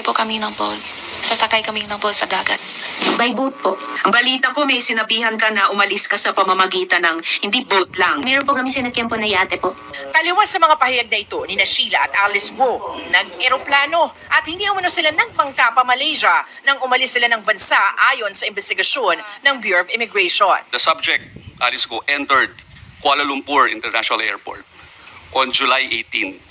Sasakay po kami ng boat. Sasakay kami ng boat sa dagat. By boat po. Ang balita ko may sinabihan ka na umalis ka sa pamamagitan ng hindi boat lang. Meron po kami sinakyan po na yate po. Taliwas sa mga pahayag na ito ni na Sheila at Alice Guo, nag-eroplano at hindi umano sila nagpangka pa Malaysia nang umalis sila ng bansa ayon sa investigasyon ng Bureau of Immigration. The subject, Alice Go, entered Kuala Lumpur International Airport on July 18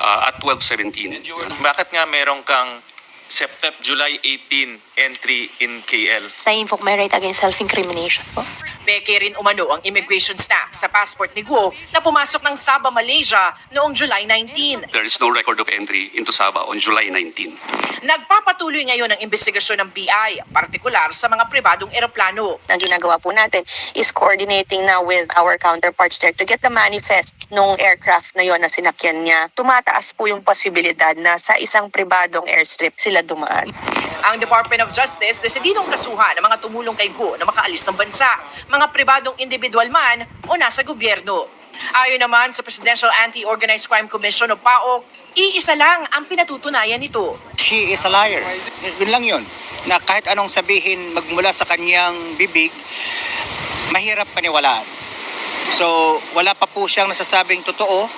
uh, at 12.17. Bakit nga meron kang September, July 18 entry in KL? Na-invoke my right against self-incrimination po. Peke rin umano ang immigration stamp sa passport ni Guo na pumasok ng Sabah, Malaysia noong July 19. There is no record of entry into Sabah on July 19. Nagpapatuloy ngayon ang investigasyon ng BI, partikular sa mga pribadong eroplano. na ginagawa po natin is coordinating now with our counterparts there to get the manifest nung aircraft na yon na sinakyan niya. Tumataas po yung posibilidad na sa isang pribadong airstrip sila dumaan. Ang Department of Justice desididong kasuhan ang mga tumulong kay Go na makaalis ng bansa, mga pribadong individual man o nasa gobyerno. Ayon naman sa Presidential Anti-Organized Crime Commission o PAOK, iisa lang ang pinatutunayan nito. she is a liar. Yun lang yun. Na kahit anong sabihin magmula sa kanyang bibig, mahirap paniwalaan. So, wala pa po siyang nasasabing totoo.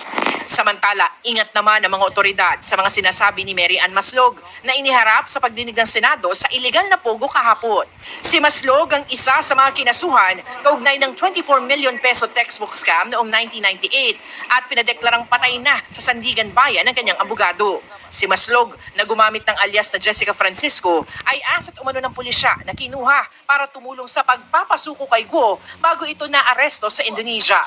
Samantala, ingat naman ang mga otoridad sa mga sinasabi ni Mary Ann Maslog na iniharap sa pagdinig ng Senado sa ilegal na pogo kahapon. Si Maslog ang isa sa mga kinasuhan kaugnay ng 24 million peso textbook scam noong 1998 at pinadeklarang patay na sa Sandigan Bayan ng kanyang abogado. Si Maslog na gumamit ng alias na Jessica Francisco ay asset umano ng pulisya na kinuha para tumulong sa pagpapasuko kay Guo bago ito na aresto sa Indonesia.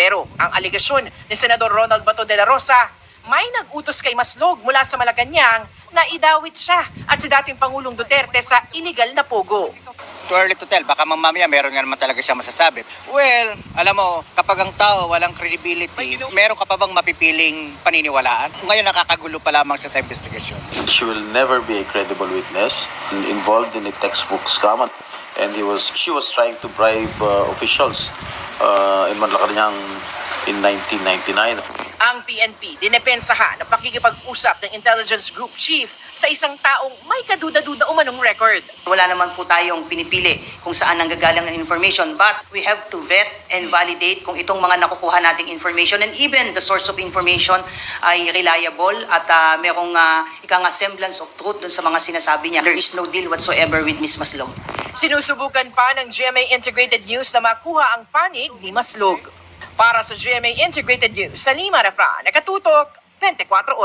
Pero ang alegasyon ni Senador Ronald Bato de la Rosa, may nag-utos kay Maslog mula sa Malacanang na idawit siya at si dating Pangulong Duterte sa illegal na pogo. Too early to tell. Baka mamaya meron nga naman talaga siya masasabi. Well, alam mo, kapag ang tao walang credibility, meron ka pa bang mapipiling paniniwalaan? Ngayon nakakagulo pa lamang siya sa investigasyon. she will never be a credible witness involved in a textbook scam and he was she was trying to bribe uh, officials uh, in Malacanang in 1999 Ang PNP dinepensahan ng pakikipag-usap ng intelligence group chief sa isang taong may kaduda-duda umanong record. Wala naman po tayong pinipili kung saan nanggagaling ang information but we have to vet and validate kung itong mga nakukuha nating information and even the source of information ay reliable at uh, merong uh, ika nga semblance of truth dun sa mga sinasabi niya. There is no deal whatsoever with Ms. Maslog. Sinusubukan pa ng GMA Integrated News na makuha ang panig ni Maslog. Para sa GMA Integrated News, sa Lima Refra, nakatutok 24 oras.